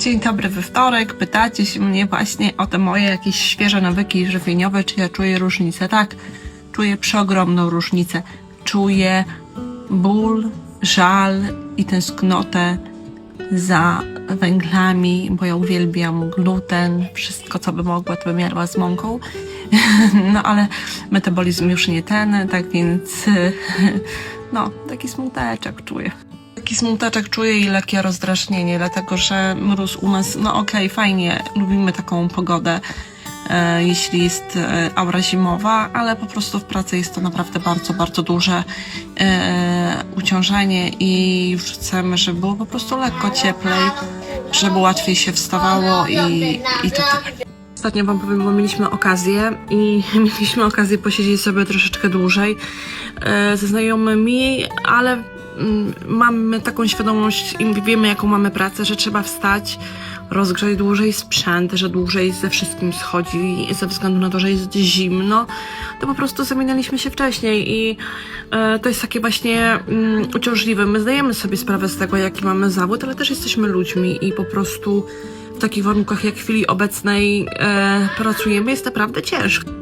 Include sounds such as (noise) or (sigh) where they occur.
Dzień dobry we wtorek. Pytacie się mnie właśnie o te moje jakieś świeże nawyki żywieniowe, czy ja czuję różnicę. Tak, czuję przeogromną różnicę. Czuję ból, żal i tęsknotę za węglami, bo ja uwielbiam gluten, wszystko co by mogła, to bym jadła z mąką. (laughs) No ale metabolizm już nie ten, tak więc (laughs) no, taki smuteczek czuję. Taki smuteczek czuję i lekkie rozdrażnienie, dlatego że mróz u nas, no okej, fajnie, lubimy taką pogodę, e, jeśli jest e, aura zimowa, ale po prostu w pracy jest to naprawdę bardzo, bardzo duże e, uciążenie i już chcemy, żeby było po prostu lekko cieplej, żeby łatwiej się wstawało i, i to tyle. Ostatnio wam powiem, bo mieliśmy okazję i (laughs) mieliśmy okazję posiedzieć sobie troszeczkę dłużej e, ze znajomymi, ale mamy taką świadomość i wiemy jaką mamy pracę, że trzeba wstać, rozgrzać dłużej sprzęt, że dłużej ze wszystkim schodzi ze względu na to, że jest zimno, to po prostu zamienialiśmy się wcześniej i e, to jest takie właśnie mm, uciążliwe. My zdajemy sobie sprawę z tego, jaki mamy zawód, ale też jesteśmy ludźmi i po prostu w takich warunkach jak w chwili obecnej e, pracujemy jest naprawdę ciężko.